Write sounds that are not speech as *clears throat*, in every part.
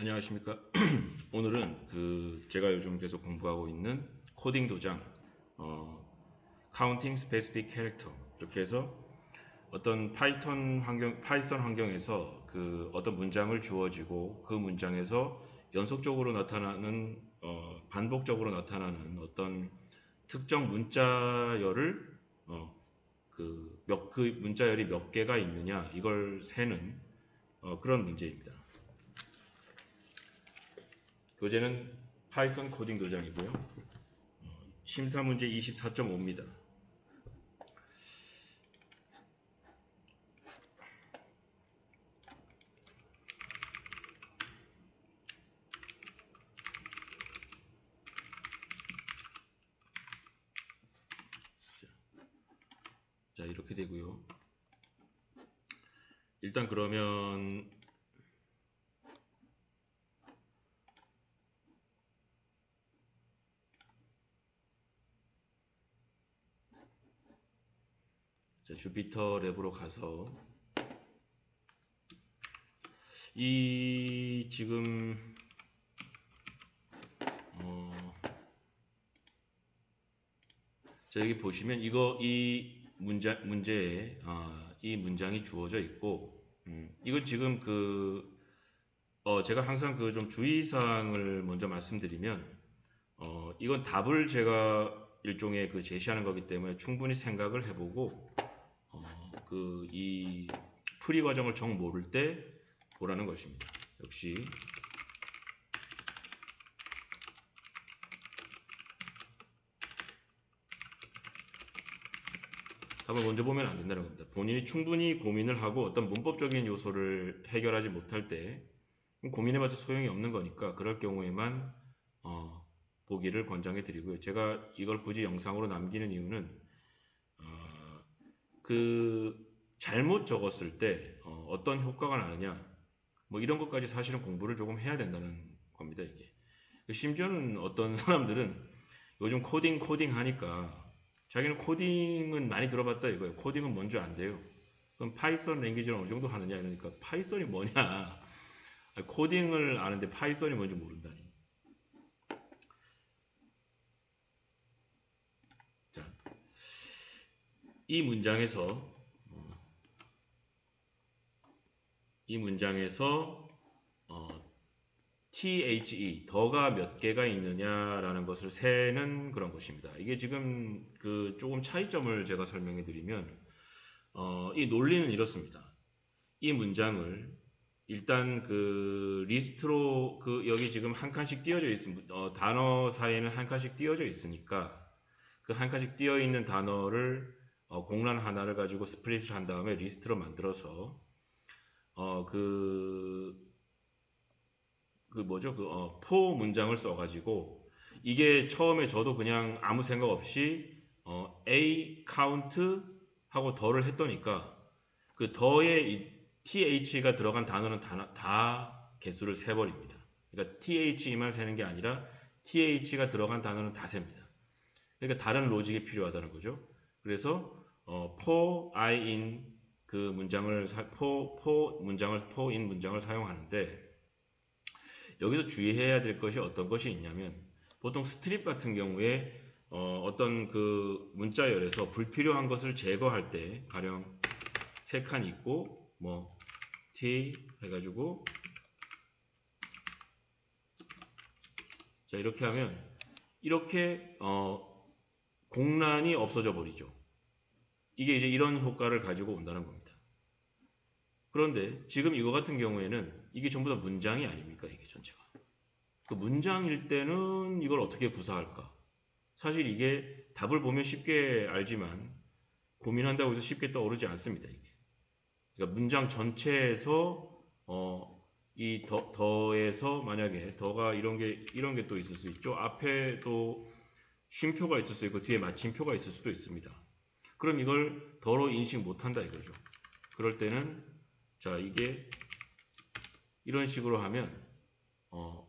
안녕하십니까. *clears throat* 오늘은 그 제가 요즘 계속 공부하고 있는 코딩 도장, 어, Counting Specific Character 이렇게 해서 어떤 파이썬 환경, 파이썬 환경에서 그 어떤 문장을 주어지고 그 문장에서 연속적으로 나타나는 어, 반복적으로 나타나는 어떤 특정 문자열을 어, 그, 몇, 그 문자열이 몇 개가 있느냐 이걸 세는 어, 그런 문제입니다. 교재는 파이썬 코딩 도장이고요. 어, 심사 문제 24.5입니다. 자, 이렇게 되고요. 일단 그러면 주피터 랩으로 가서 이 지금 어, 자 여기 보시면 이거 이 문자 문제에 아, 이 문장이 주어져 있고 음, 이건 지금 그 어, 제가 항상 그 좀 주의사항을 먼저 말씀드리면 어, 이건 답을 제가 일종의 그 제시하는 거기 때문에 충분히 생각을 해보고 어, 그 이 풀이 과정을 정 모를 때 보라는 것입니다. 역시 답을 먼저 보면 안 된다는 겁니다. 본인이 충분히 고민을 하고 어떤 문법적인 요소를 해결하지 못할 때 고민해봤자 소용이 없는 거니까 그럴 경우에만 어, 보기를 권장해 드리고요. 제가 이걸 굳이 영상으로 남기는 이유는 어, 그 잘못 적었을 때 어, 떤 효과가 나느냐 뭐 이런 것까지 사실은 공부를 조금 해야 된다는 겁니다. 이게 심지어는 어떤 *laughs* 사람들은 요즘 코딩 코딩 하니까 자기는 코딩은 많이 들어봤다 이거예요. 코딩은 뭔지 안 돼요. 그럼 파이썬 랭귀지를 어느 정도 하느냐 이러니까 파이썬이 뭐냐? *laughs* 코딩을 아는데 파이썬이 뭔지 모른다니. 자, 이 문장에서 어, 이 문장에서 어, THE 더가 몇 개가 있느냐라는 것을 세는 그런 것입니다. 이게 지금 그 조금 차이점을 제가 설명해 드리면 어, 이 논리는 이렇습니다. 이 문장을 일단 그 리스트로 그 여기 지금 한 칸씩 띄어져 있습니다. 어, 단어 사이에는 한 칸씩 띄어져 있으니까 그 한 칸씩 띄어 있는 단어를 어, 공란 하나를 가지고 스플릿을 한 다음에 리스트로 만들어서 어그 그 뭐죠 그 어, 포 문장을 써가지고 이게 처음에 저도 그냥 아무 생각 없이 어, A 카운트 하고 더를 했더니까 그 더에 이 th가 들어간 단어는 다, 다 개수를 세 버립니다. 그러니까 the만 세는 게 아니라 th가 들어간 단어는 다 셉니다. 그러니까 다른 로직이 필요하다는 거죠. 그래서 어, for i in 그 문장을 사, for, for 문장을 for in 문장을 사용하는데 여기서 주의해야 될 것이 어떤 것이 있냐면 보통 스트립 같은 경우에 어, 떤그 문자열에서 불필요한 것을 제거할 때 가령 세 칸 있고 뭐 t 해가지고 자 이렇게 하면 이렇게 어, 공란이 없어져 버리죠. 이게 이제 이런 효과를 가지고 온다는 겁니다. 그런데 지금 이거 같은 경우에는 이게 전부 다 문장이 아닙니까? 이게 전체가. 그 문장일 때는 이걸 어떻게 구사할까? 사실 이게 답을 보면 쉽게 알지만 고민한다고 해서 쉽게 떠오르지 않습니다. 이게. 그러니까 문장 전체에서 어, 이 더, 더에서 만약에 더가 이런 게 이런 게 또 있을 수 있죠. 앞에 또 쉼표가 있을 수 있고 뒤에 마침표가 있을 수도 있습니다. 그럼 이걸 더로 인식 못한다 이거죠. 그럴 때는 자 이게 이런 식으로 하면 어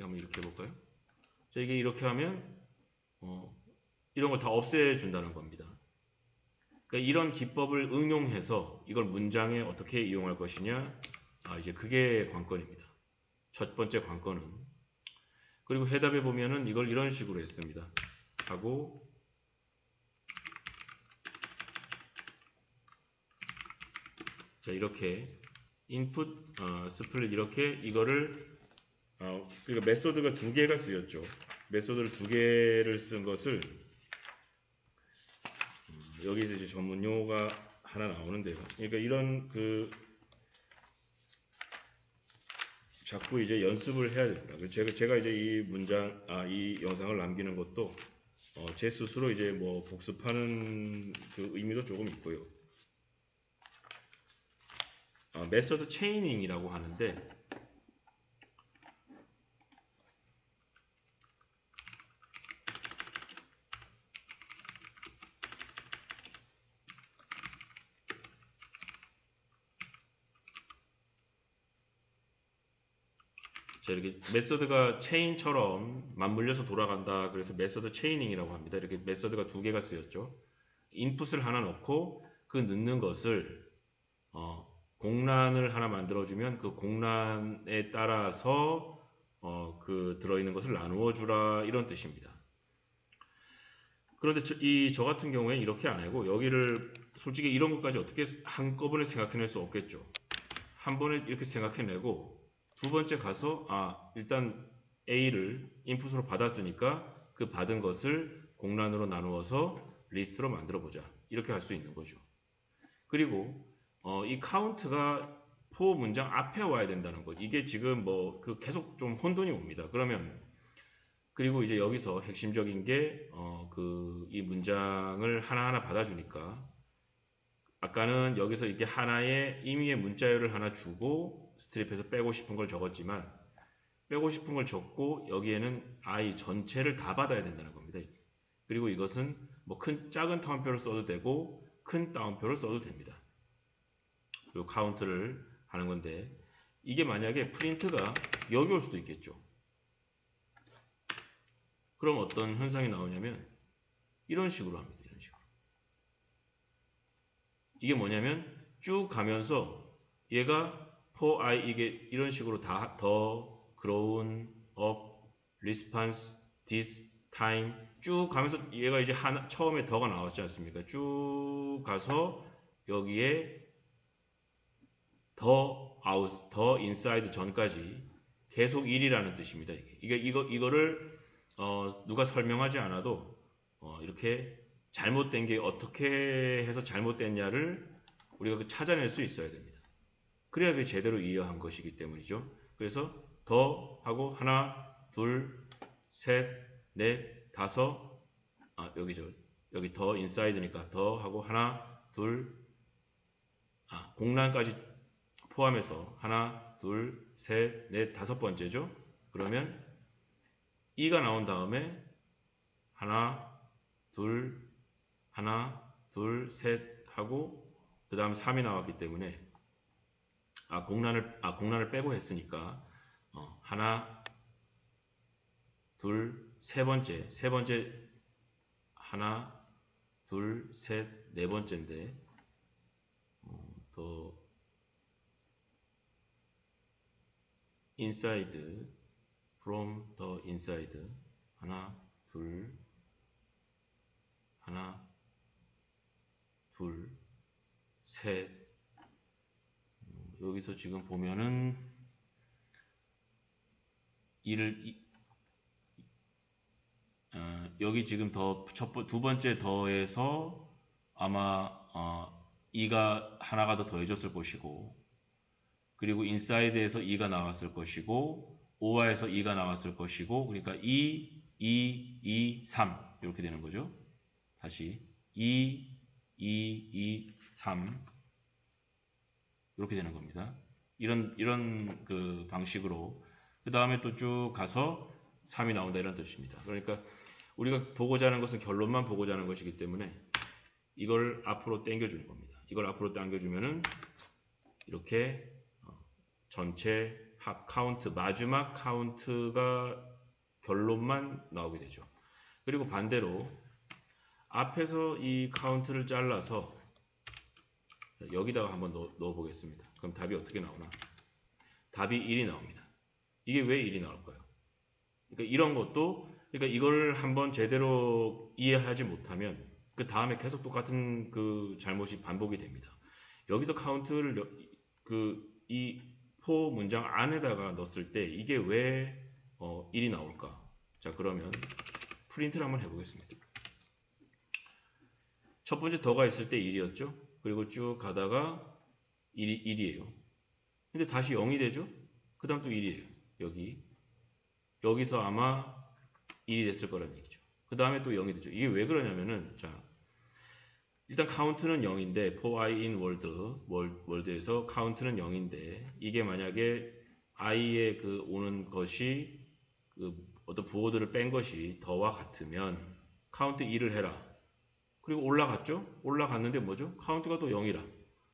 한번 이렇게 해볼까요? 자 이게 이렇게 하면 어 이런 걸 다 없애준다는 겁니다. 그러니까 이런 기법을 응용해서 이걸 문장에 어떻게 이용할 것이냐 아, 이제 그게 관건입니다. 첫 번째 관건은 그리고 해답에 보면은 이걸 이런 식으로 했습니다. 하고 자 이렇게 인풋 어, 스플릿 이렇게 이거를 어, 그러니까 메소드가 두 개가 쓰였죠. 메소드를 두 개를 쓴 것을 음, 여기서 이제 전문 용어가 하나 나오는데요. 그러니까 이런 그 자꾸 이제 연습을 해야 됩니다. 그래서 제가 제가 이제 이 문장 아 이 영상을 남기는 것도 어, 제 스스로 이제 뭐 복습하는 그 의미도 조금 있고요. 어, 메서드 체이닝이라고 하는데 자 이렇게 메서드가 체인처럼 맞물려서 돌아간다. 그래서 메서드 체이닝이라고 합니다. 이렇게 메서드가 두 개가 쓰였죠. 인풋을 하나 넣고 그 넣는 것을 어, 공란을 하나 만들어주면 그 공란에 따라서 어, 그 들어있는 것을 나누어 주라 이런 뜻입니다. 그런데 저, 이, 저 같은 경우에 이렇게 안 하고 여기를 솔직히 이런 것까지 어떻게 한꺼번에 생각해낼 수 없겠죠. 한 번에 이렇게 생각해내고 두 번째 가서 아 일단 A를 인풋으로 받았으니까 그 받은 것을 공란으로 나누어서 리스트로 만들어 보자 이렇게 할 수 있는 거죠. 그리고 어, 이 카운트가 포 문장 앞에 와야 된다는 것. 이게 지금 뭐 그 계속 좀 혼돈이 옵니다. 그러면 그리고 이제 여기서 핵심적인 게 어, 그 이 문장을 하나하나 받아주니까 아까는 여기서 이렇게 하나의 임의의 문자열을 하나 주고 스트립에서 빼고 싶은 걸 적었지만 빼고 싶은 걸 적고 여기에는 i 전체를 다 받아야 된다는 겁니다. 이게. 그리고 이것은 뭐 큰 작은 따옴표를 써도 되고 큰 따옴표를 써도 됩니다. 요 카운트를 하는 건데 이게 만약에 프린트가 여기 올 수도 있겠죠. 그럼 어떤 현상이 나오냐면 이런 식으로 합니다. 이런 식으로. 이게 뭐냐면 쭉 가면서 얘가 for i 이게 이런 식으로 다 더 grown up response this time 쭉 가면서 얘가 이제 하나 처음에 더가 나왔지 않습니까? 쭉 가서 여기에 더 아웃, 더 인사이드 전까지 계속 1이라는 뜻입니다. 이게 이거 이거를 어, 누가 설명하지 않아도 어, 이렇게 잘못된 게 어떻게 해서 잘못됐냐를 우리가 그 찾아낼 수 있어야 됩니다. 그래야 그게 제대로 이해한 것이기 때문이죠. 그래서 더 하고 하나, 둘, 셋, 넷, 다섯 아 여기 저 여기 더 인사이드니까 더 하고 하나, 둘, 아 공란까지 포함해서 하나, 둘, 셋, 넷, 다섯 번째죠. 그러면 2가 나온 다음에 하나, 둘, 하나, 둘, 셋 하고 그 다음 3이 나왔기 때문에 아 공란을 아 공란을 빼고 했으니까 어, 하나, 둘, 세 번째, 세 번째 하나, 둘, 셋, 네 번째인데 어, 더 inside from the inside. 하나 둘. 하나 둘셋. 음, 여기서 지금 보면은 이를 이, 어, 여기 지금 더첫두 번째 더에서 아마 어, 2가 하나가 더 더해졌을 것이고 그리고 인사이드에서 2가 나왔을 것이고 오화에서 2가 나왔을 것이고 그러니까 2, 2, 2, 3 이렇게 되는 거죠. 다시 2, 2, 2, 3 이렇게 되는 겁니다. 이런 이런 그 방식으로 그 다음에 또 쭉 가서 3이 나온다 이런 뜻입니다. 그러니까 우리가 보고자 하는 것은 결론만 보고자 하는 것이기 때문에 이걸 앞으로 당겨주는 겁니다. 이걸 앞으로 당겨주면은 이렇게 전체 합 카운트 마지막 카운트가 결론만 나오게 되죠. 그리고 반대로 앞에서 이 카운트를 잘라서 여기다가 한번 넣어, 넣어 보겠습니다. 그럼 답이 어떻게 나오나? 답이 1이 나옵니다. 이게 왜 1이 나올까요? 그러니까 이런 것도 그러니까 이걸 한번 제대로 이해하지 못하면 그 다음에 계속 똑같은 그 잘못이 반복이 됩니다. 여기서 카운트를 그 이 포 문장 안에다가 넣었을 때 이게 왜 어, 1이 나올까? 자 그러면 프린트를 한번 해보겠습니다. 첫 번째 더가 있을 때 1이었죠. 그리고 쭉 가다가 1이 1이에요. 근데 다시 0이 되죠. 그 다음 또 1이에요. 여기 여기서 아마 1이 됐을 거란 얘기죠. 그 다음에 또 0이 되죠. 이게 왜 그러냐면은 자 일단 카운트는 0인데 for i in world 월드에서 카운트는 0인데 이게 만약에 i의 그 오는 것이 그 어떤 부호들을 뺀 것이 더와 같으면 카운트 2를 해라. 그리고 올라갔죠? 올라갔는데 뭐죠? 카운트가 또 0이라.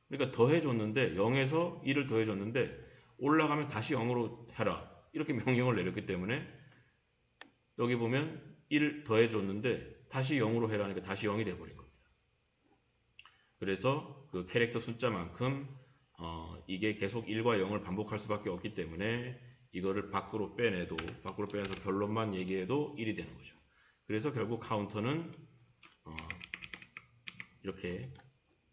그러니까 더해줬는데 0에서 1을 더해줬는데 올라가면 다시 0으로 해라. 이렇게 *laughs* 명령을 내렸기 때문에 여기 보면 1을 더해줬는데 다시 0으로 해라니까 다시 0이 돼버린 겁니다. 그래서 그 캐릭터 숫자만큼 어, 이게 계속 1과 0을 반복할 수밖에 없기 때문에 이거를 밖으로 빼내도 밖으로 빼내서 결론만 얘기해도 1이 되는 거죠. 그래서 결국 카운터는 어, 이렇게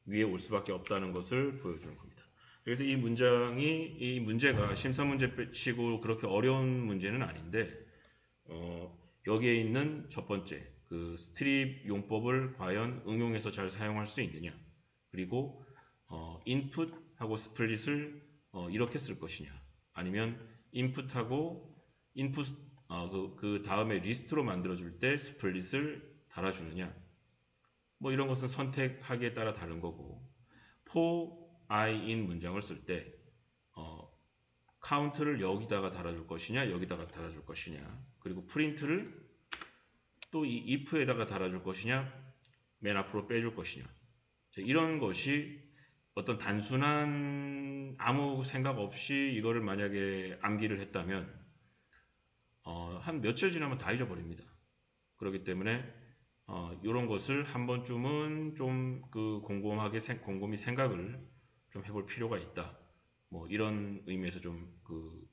위에 올 수밖에 없다는 것을 보여주는 겁니다. 그래서 이 문장이 이 문제가 심사 문제 치고 그렇게 어려운 문제는 아닌데 어, 여기에 있는 첫 번째 그 스트립 용법을 과연 응용해서 잘 사용할 수 있느냐 그리고 어, 인풋하고 스플릿을 어, 이렇게 쓸 것이냐. 아니면 인풋하고 인풋 어, 그, 그 다음에 리스트로 만들어 줄때 스플릿을 달아주느냐. 뭐 이런 것은 선택하기에 따라 다른 거고. for i in 문장을 쓸때 어, 카운트를 여기다가 달아줄 것이냐 여기다가 달아줄 것이냐. 그리고 프린트를 또 이 if에다가 달아줄 것이냐 맨 앞으로 빼줄 것이냐. 자, 이런 것이 어떤 단순한 아무 생각 없이 이거를 만약에 암기를 했다면 어, 한 며칠 지나면 다 잊어버립니다. 그렇기 때문에 어, 이런 것을 한 번쯤은 좀 그 곰곰하게 생, 곰곰이 생각을 좀 해볼 필요가 있다. 뭐 이런 의미에서 좀 그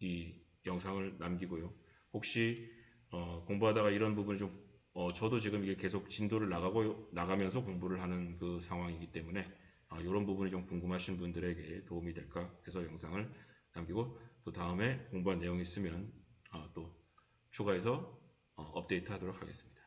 이 영상을 남기고요. 혹시 어, 공부하다가 이런 부분이 좀 어, 저도 지금 이게 계속 진도를 나가고 나가면서 공부를 하는 그 상황이기 때문에 아, 이런 부분이 좀 궁금하신 분들에게 도움이 될까 해서 영상을 남기고 또 다음에 공부한 내용이 있으면 아, 또 추가해서 어, 업데이트 하도록 하겠습니다.